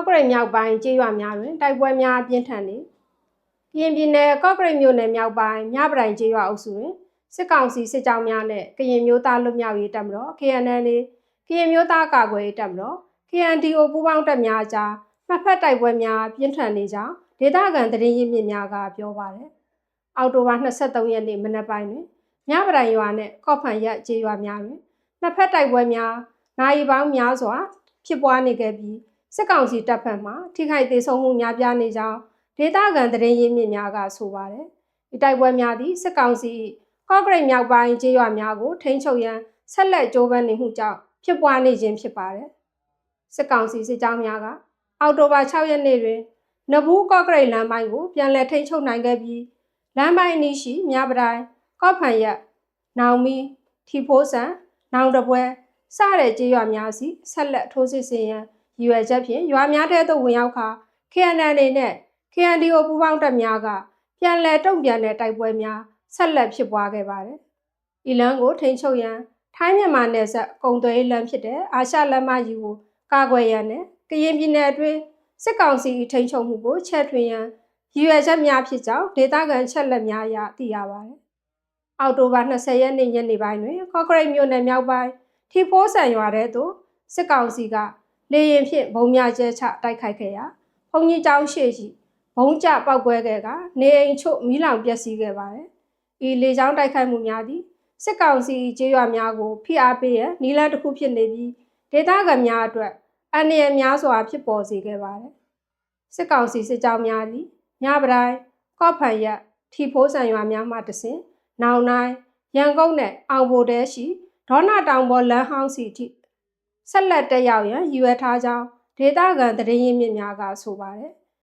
ကော့ကရိတ်မြောက်ပိုင်းကျေးရွာများတွင်တိုက်ပွဲများပြင်းထန်နေကရင်ပြည်နယ်ကော့ကရိတ်မြို့နယ်မြောက်ပိုင်းမြပတိုင်ကျေးရွာအုပ်စုတွင်စစ်ကောင်စီစစ်ကြောင်းများနဲ့ကရင်မျိုးသားလွတ်မြောက်ရေးတပ်မတော် KNL ကရင်မျိုးသားကာကွယ်ရေးတပ်မတော် KNDO ပူးပေါင်းတပ်များအကြားနှစ်ဖက်တိုက်ပွဲများပြင်းထန်နေကြောင်းဒေသခံသတင်းရင်းမြစ်များကပြောပါတယ်။အောက်တိုဘာ23ရက်နေ့မနက်ပိုင်းတွင်မြပတိုင်ရွာနဲ့ကော့ဖန်ရက်ကျေးရွာများတွင်နှစ်ဖက်တိုက်ပွဲများနိုင်ပေါင်းများစွာဖြစ်ပွားနေခဲ့ပြီး စစ်ကောင်စီတပ်ဖက်မှထိခိုက်ဒေဆုံးမှုများပြားနေကြောင်းဒေသခံသတင်းရင်းမြစ်များကဆိုပါတယ်။ဒီတိုက်ပွဲများသည့်စစ်ကောင်စီကော့ဂရိတ်မြောက်ပိုင်းကျေးရွာများကိုထိန်းချုပ်ရန်ဆက်လက်ကြိုးပမ်းနေမှုကြောင့်ဖြစ်ပွားနေခြင်းဖြစ်ပါတယ်။စစ်ကောင်စီစစ်ကြောင်းများကအောက်တိုဘာ6ရက်နေ့တွင်နဘူးကော့ဂရိတ်လမ်းပိုင်းကိုပြန်လည်ထိန်းချုပ်နိုင်ခဲ့ပြီးလမ်းပိုင်းအနီးရှိမြပတိုင်းကော့ဖန်ရက်နောင်မီထီဖိုးဆန်နောင်တပွဲစတဲ့ကျေးရွာများစီဆက်လက်ထိုးစစ်ဆင်ရန် ရည်ရွယ်ချက်ဖြင့်ရွာများထဲသို့ဝင်ရောက်ခါ KNL နဲ့ KNDO ပူးပေါင်းတပ်များကပြန်လည်တုံ့ပြန်တဲ့တိုက်ပွဲများဆက်လက်ဖြစ်ပွားခဲ့ပါတယ်။ဤလမ်းကိုထိန်းချုပ်ရန်ထိုင်းမြန်မာနယ်စပ်ကုံသွေးလမ်းဖြစ်တဲ့အာရှလမ်းမကြီးကိုကာကွယ်ရန်နဲ့ကရင်ပြည်နယ်အတွင်းစစ်ကောင်စီ၏ထိန်းချုပ်မှုကိုချက်ထွင်ရန်ရည်ရွယ်ချက်များဖြစ်ကြောင်းဒေသခံချက်လက်များအရသိရပါတယ်။အောက်တိုဘာ20ရက်နေ့ညနေပိုင်းတွင်ကော့ကရိတ်မြို့နယ်မြောက်ပိုင်းထီဖိုးဆန်ရွာထဲသို့စစ်ကောင်စီက လေရင်ဖြင့်ဘုံများကျဲချတိုက်ခိုက်ခဲ့ရာဘုံကြီးကျောင်းရှိရှိဘုံကျပောက်ကွဲခဲ့ကနေအိမ်ချို့မီးလောင်ပျက်စီးခဲ့ပါတယ်။ဤလေကြောင်းတိုက်ခိုက်မှုများသည်စစ်ကောင်စီကျေးရွာများကိုဖိအားပေးရနီလန်းတစ်ခုဖြစ်နေပြီးဒေသခံများအတွက်အန္တရာယ်များစွာဖြစ်ပေါ်စေခဲ့ပါတယ်။စစ်ကောင်စီစစ်ကြောင်းများသည်ညပတိုင်းကော့ဖန်ရက်ထီဖိုးဆန်ရွာများမှတဆင်နောင်နိုင်ရန်ကုန်နဲ့အောင်ဘိုတဲရှိဒေါနာတောင်ပေါ်လမ်းဟောင်းစီထိ ဆက်လက်တက်ရောက်ရန်ရည်ရွယ်ထားကြောင်းဒေသခံသတင်းရင်းမြစ်များကဆိုပါတယ်